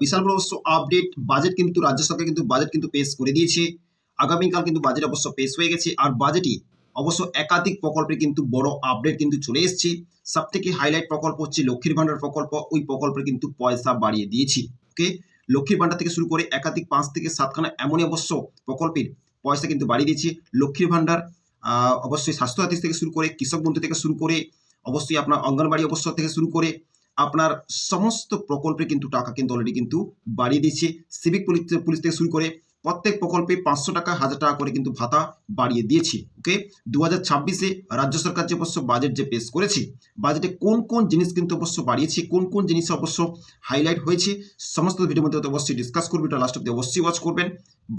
বিশাল বড় অবশ্য update budget কিন্তু রাজ্য সরকার কিন্তু বাজেট কিন্তু পেশ করে দিয়েছে। আগামীকাল কিন্তু বাজেট অবশ্য পেশ হয়ে গেছে আর বাজেটই অবশ্য একাধিক প্রকল্পে কিন্তু বড় আপডেট কিন্তু চলে এসেছে। সব থেকে হাইলাইট প্রকল্প হচ্ছে লক্ষ্মীর ভান্ডার প্রকল্প ওই প্রকল্পে কিন্তু পয়সা বাড়িয়ে দিয়েছি। ওকে লক্ষ্মীর ভান্ডার থেকে শুরু করে একাধিক পাঁচ থেকে সাতখানা এমনই অবশ্য প্রকল্পের পয়সা কিন্তু বাড়িয়ে দিয়েছে। লক্ষ্মীর ভান্ডার আহ, অবশ্যই স্বাস্থ্যসাথী থেকে শুরু করে কৃষক বন্ধু থেকে শুরু করে অবশ্যই আপনার অঙ্গনবাড়ি অবশ্য থেকে শুরু করে আপনার সমস্ত প্রকল্পে কিন্তু টাকা কিন্তু অলরেডি কিন্তু বাড়িয়ে দিয়েছে। সিভিক পুলিশ পুলিশ থেকে শুরু করে প্রত্যেক প্রকল্পে পাঁচশো টাকা, হাজার টাকা করে কিন্তু ভাতা বাড়িয়ে দিয়েছে ওকে দু হাজার ছাব্বিশে রাজ্য সরকার যে অবশ্য বাজেট যে পেশ করেছে বাজেটে কোন কোন জিনিস কিন্তু অবশ্য বাড়িয়েছে, কোন কোন জিনিস অবশ্য হাইলাইট হয়েছে, সমস্ত ভিডিওর মধ্যে অবশ্যই ডিসকাস করব, এটা লাস্ট অব্দি অবশ্যই ওয়াচ করবেন।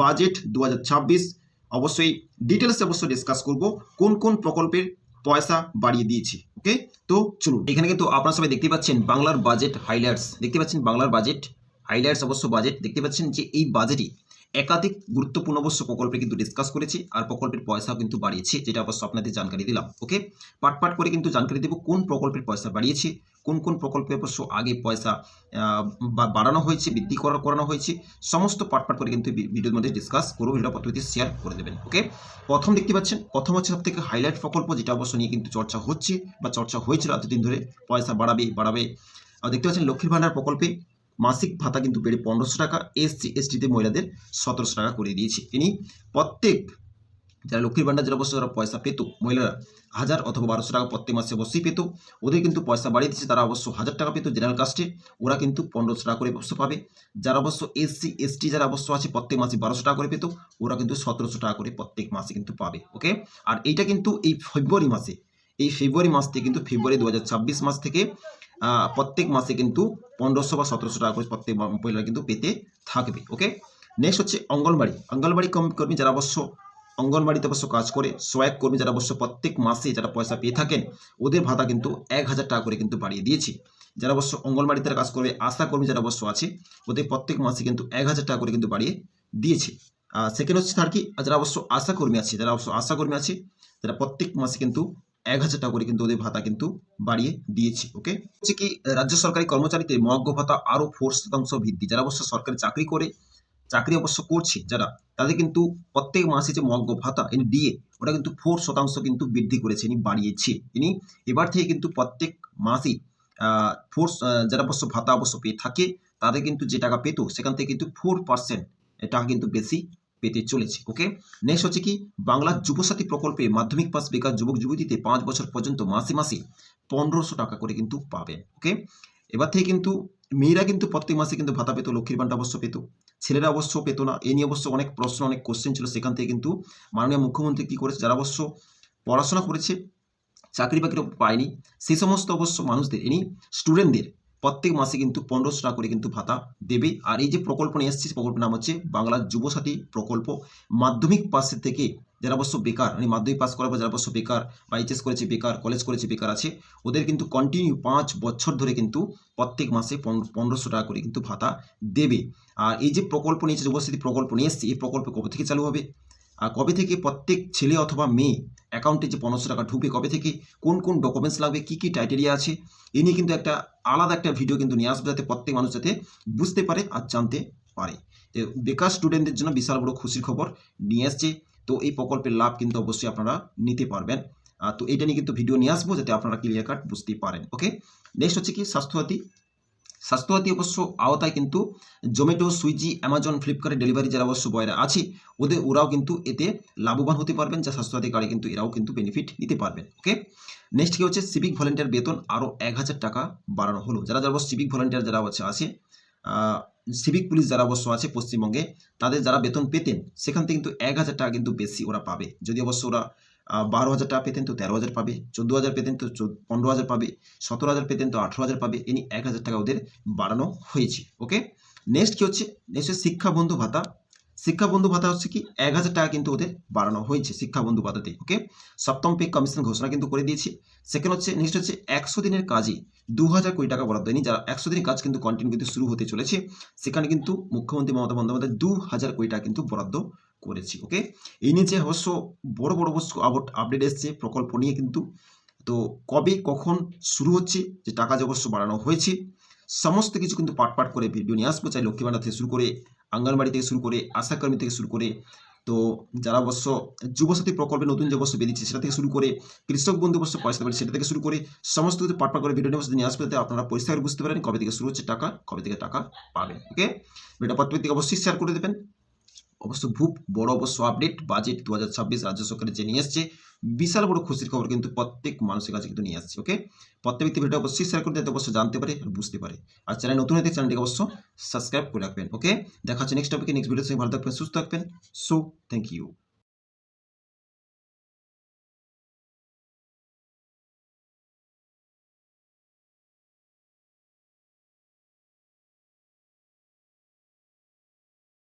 বাজেট দু হাজার ছাব্বিশ, অবশ্যই ডিটেলসে অবশ্যই ডিসকাস করব, কোন কোন প্রকল্পের পয়সা বাড়িয়ে দিয়েছে। ওকে, তো চলুন, এখানে কিন্তু আপনারা সবাই দেখতে পাচ্ছেন বাংলার বাজেট হাইলাইটস দেখতে পাচ্ছেন বাংলার বাজেট হাইলাইটস অবশ্য বাজেট দেখতে পাচ্ছেন যে এই বাজেটই একাধিক গুরুত্বপূর্ণ অবশ্য প্রকল্পে কিন্তু ডিসকাস করেছি আর প্রকল্পের পয়সাও কিন্তু বাড়িয়েছে, যেটা অবশ্য আপনাদের জানকারি দিলাম, ওকে? পাট পাট করে কিন্তু জানকারি দেবো কোন প্রকল্পের পয়সা বাড়িয়েছে কোন কোন প্রকল্পে অবশ্য আগে পয়সা বাড়ানো হয়েছে, বৃদ্ধি করা, করানো হয়েছে, সমস্ত পাট পাট করে কিন্তু ভিডিওর মধ্যে ডিসকাস করব, ভিডিওটা প্রতিনিধি শেয়ার করে দেবেন ওকে প্রথম দেখতে পাচ্ছেন, প্রথম হচ্ছে সব থেকে হাইলাইট প্রকল্প যেটা অবশ্য নিয়ে কিন্তু চর্চা হচ্ছে বা চর্চা হয়েছিল এতদিন ধরে, পয়সা বাড়াবে বাড়াবে। আর দেখতে পাচ্ছেন লক্ষ্মীর ভান্ডার প্রকল্পে মাসিক ভাতা কিন্তু বেড়ে পনেরোশো টাকা, এসসি, এসটিতে মহিলাদের সতেরোশো টাকা করে দিয়েছে। তিনি প্রত্যেক যারা লক্ষ্মীর ভান্ডার যারা অবশ্য যারা পয়সা পেত। মহিলারা হাজার অথবা বারোশো টাকা প্রত্যেক মাসে অবশ্যই পেত। ওদের কিন্তু পয়সা বাড়িয়ে দিচ্ছে, তারা অবশ্য হাজার টাকা পেত জেনারেল কাস্টে ওরা কিন্তু পনেরোশো টাকা করে অবশ্য পাবে। যারা অবশ্য এসসি এসটি যারা অবশ্য আছে, প্রত্যেক মাসে বারোশো টাকা করে পেত, ওরা কিন্তু সতেরোশো টাকা করে প্রত্যেক মাসে কিন্তু পাবে ওকে আর এইটা কিন্তু এই ফেব্রুয়ারি মাসে, এই ফেব্রুয়ারি মাস থেকে কিন্তু ফেব্রুয়ারি দু হাজার ছাব্বিশ মাস থেকে প্রত্যেক মাসে কিন্তু পনেরোশো বা সতেরোশো টাকা করে প্রত্যেক মহিলারা কিন্তু পেতে থাকবে ওকে নেক্সট হচ্ছে অঙ্গনবাড়ি। অঙ্গনবাড়ি কর্মী যারা অবশ্য অঙ্গনবাড়িতে অবশ্য কাজ করে, সহায়ক কর্মী যারা অবশ্য প্রত্যেক মাসে যারা পয়সা পেয়ে থাকেন, ওদের ভাতা কিন্তু এক হাজার টাকা করে কিন্তু বাড়িয়ে দিয়েছে। যারা অবশ্য অঙ্গনবাড়িতে কাজ করবে, আশা কর্মী যারা অবশ্য আছে, ওদের প্রত্যেক মাসে কিন্তু এক হাজার টাকা করে কিন্তু বাড়িয়ে দিয়েছে। আর সেকেন্ড হচ্ছে তার কি যারা অবশ্য আশা কর্মী আছে, যারা অবশ্য আশা কর্মী আছে যারা প্রত্যেক মাসে কিন্তু এক হাজার টাকা করে কিন্তু ওদের ভাতা কিন্তু বাড়িয়ে দিয়েছে, ওকে? হচ্ছে কি, রাজ্য সরকারি কর্মচারীদের মহাজ্ঞ ভাতা আরও ফোর শতাংশ বৃদ্ধি। যারা অবশ্য সরকারি চাকরি করে, চাকরি অবশ্য করছে, যারা তাদের কিন্তু প্রত্যেক মাসে যে মহাজ্ঞ ভাতা ইনি ডিএ ওটা কিন্তু ফোর শতাংশ কিন্তু বৃদ্ধি করেছে ইনি বাড়িয়েছে। ইনি এবার থেকে কিন্তু প্রত্যেক মাসেই ফোর যারা অবশ্য ভাতা অবশ্য পেয়ে থাকে, তাদের কিন্তু যে টাকা পেতো, সেখান থেকে কিন্তু ফোর পার্সেন্ট টাকা কিন্তু বেশি পেতে চলেছে ওকে নেক্সট হচ্ছে কি, বাংলা যুবসাথী প্রকল্পে মাধ্যমিক পাস বেকার যুবক যুবতীতে পাঁচ বছর পর্যন্ত মাসে মাসে পনেরোশো টাকা করে কিন্তু পাবেন ওকে এবার থেকে কিন্তু, মেয়েরা কিন্তু প্রত্যেক মাসে কিন্তু ভাতা পেতো, লক্ষ্মীর ভান্ডার অবশ্য পেতো। ছেলেরা অবশ্য পেত না। এ নিয়ে অবশ্য অনেক প্রশ্ন, অনেক কোশ্চেন ছিল। সেখান থেকে কিন্তু মাননীয় মুখ্যমন্ত্রী কী করেছে? যারা অবশ্য পড়াশোনা করেছে, চাকরি বাকরি পায়নি সেই সমস্ত অবশ্য মানুষদের এনি স্টুডেন্টদের প্রত্যেক মাসে কিন্তু পনেরোশো টাকা করে কিন্তু ভাতা দেবে। আর এই যে প্রকল্প নিয়ে এসেছে, প্রকল্পের নাম হচ্ছে বাংলার যুবসাথী প্রকল্প। মাধ্যমিক পাশের থেকে যারা অবশ্য বেকার মানে মাধ্যমিক পাস করার পর যারা অবশ্য বেকার বা এইচএস করেছে, বেকার কলেজ করেছে, বেকার আছে, ওদের কিন্তু কন্টিনিউ পাঁচ বছর ধরে কিন্তু প্রত্যেক মাসে পন- পনেরোশো টাকা করে কিন্তু ভাতা দেবে। আর এই যে প্রকল্প নিয়েছে যুবসাথী প্রকল্প নিয়ে এসছে, এই প্রকল্প কবে থেকে চালু হবে? আর কবে থেকে প্রত্যেক ছেলে অথবা মেয়ে অ্যাকাউন্টে যে পনেরোশো টাকা ঢুকবে, কবে থেকে কোন কোন ডকুমেন্টস লাগবে, কী কী ক্রাইটেরিয়া আছে, এ নিয়ে কিন্তু একটা আলাদা একটা ভিডিও কিন্তু নিয়ে আসবে, যাতে প্রত্যেক মানুষ যাতে বুঝতে পারে আর জানতে পারে। বেকার স্টুডেন্টদের জন্য বিশাল বড় খুশির খবর নিয়ে আসছে তো এই প্রকল্পের লাভ কিন্তু অবশ্যই আপনারা নিতে পারবেন। তো এটা নিয়ে কিন্তু ভিডিও নিয়ে আসব যাতে আপনারা ক্লিয়ার কাট বুঝতে পারেন ওকে নেক্সট হচ্ছে কি? স্বাস্থ্যসাথী। স্বাস্থ্যসাথী অবশ্য আওতায় কিন্তু জোম্যাটো সুইগি অ্যামাজন ফ্লিপকার্টের ডেলিভারি যারা অবশ্য বয়রা আছে, ওদের, ওরাও কিন্তু এতে লাভবান হতে পারবেন, যা স্বাস্থ্যসাথী কার্ডে কিন্তু এরাও কিন্তু বেনিফিট নিতে পারবেন ওকে নেক্সট কি হচ্ছে? সিভিক ভলেন্টিয়ার বেতন আরও এক হাজার টাকা বাড়ানো হলো। যারা যারা সিভিক ভলেন্টিয়ার যারা হচ্ছে আছে সিভিক পুলিশ যারা অবশ্য আছে পশ্চিমবঙ্গে, তাদের যারা বেতন পেতেন, সেখান থেকে কিন্তু এক হাজার টাকা কিন্তু বেশি ওরা পাবে। যদি অবশ্য ওরা বারো হাজার টাকা পেতেন তো তেরো হাজার পাবে, চোদ্দ হাজার পেতেন তো পনেরো হাজার পাবে, সতেরো হাজার পেতেন তো আঠেরো হাজার পাবে এনি এক হাজার টাকা ওদের বাড়ানো হয়েছে ওকে নেক্সট কী হচ্ছে? নেক্সট শিক্ষা বন্ধু ভাতা। শিক্ষা বন্ধু ভাতা হচ্ছে কি এক হাজার টাকা কিন্তু ওদের বাড়ানো হয়েছে শিক্ষা বন্ধু ভাতাতে ওকে সপ্তম পে কমিশন ঘোষণা কিন্তু করে দিয়েছে। সেকেন্ড হচ্ছে নেক্সট হচ্ছে একশো দিনের কাজে দু হাজার কোটি টাকা বরাদ্দ হয়নি, যারা একশো দিনের কাজ কিন্তু কন্টিনিউ কিন্তু শুরু হতে চলেছে, সেখানে কিন্তু মুখ্যমন্ত্রী মমতা বন্দ্যোপাধ্যায় দু হাজার কোটি টাকা কিন্তু বরাদ্দ করেছি ওকে এই নিয়ে যে অবশ্য বড় বড় অবশ্য আপডেট এসছে, প্রকল্প নিয়ে কিন্তু। তো কবে, কখন শুরু হচ্ছে, যে টাকা যে অবশ্য বাড়ানো হয়েছে, সমস্ত কিছু কিন্তু পাট পাট করে ভিডিও নিয়ে আসব। চাই লক্ষ্মী ভাণ্ডার থেকে শুরু করে আঙ্গনবাড়ি থেকে শুরু করে আশাকর্মী থেকে শুরু করে, তো যারা অবশ্য যুবসাথী প্রকল্পে নতুন যে অবশ্য বেরিয়েছে সেটা থেকে শুরু করে, কৃষক বন্ধু অবশ্য পয়সা দেবেন সেটা থেকে শুরু করে, সমস্ত কিছু পাট পাট করে ভিডিও নিয়ে নিয়ে আসবে আপনারা পরিষ্কার বুঝতে পারেন কবে থেকে শুরু হচ্ছে টাকা, কবে থেকে টাকা পাবেন ওকে ভিডিও প্রত্যেক অবশ্যই শেয়ার করে দেবেন। অবশ্য খুব বড় অবশ্য আপডেট বাজেট দু হাজার ছাব্বিশ রাজ্য সরকারের যে নিয়ে এসছে, বিশাল বড় খুশির খবর কিন্তু প্রত্যেক মানুষের কাছে কিন্তু নিয়ে আসছে ওকে প্রত্যেক ব্যক্তি ভিডিও অবশ্যই শেয়ার করতে যাতে অবশ্য জানতে পারে আর বুঝতে পারে। আর চ্যানেল নতুন হয়ে চ্যানেলটি অবশ্য সাবস্ক্রাইব করে রাখবেন ওকে দেখা হচ্ছে নেক্সট টপিকে নেক্সট ভিডিও সঙ্গে ভালো থাকবেন, সুস্থ থাকবেন সো থ্যাংক ইউ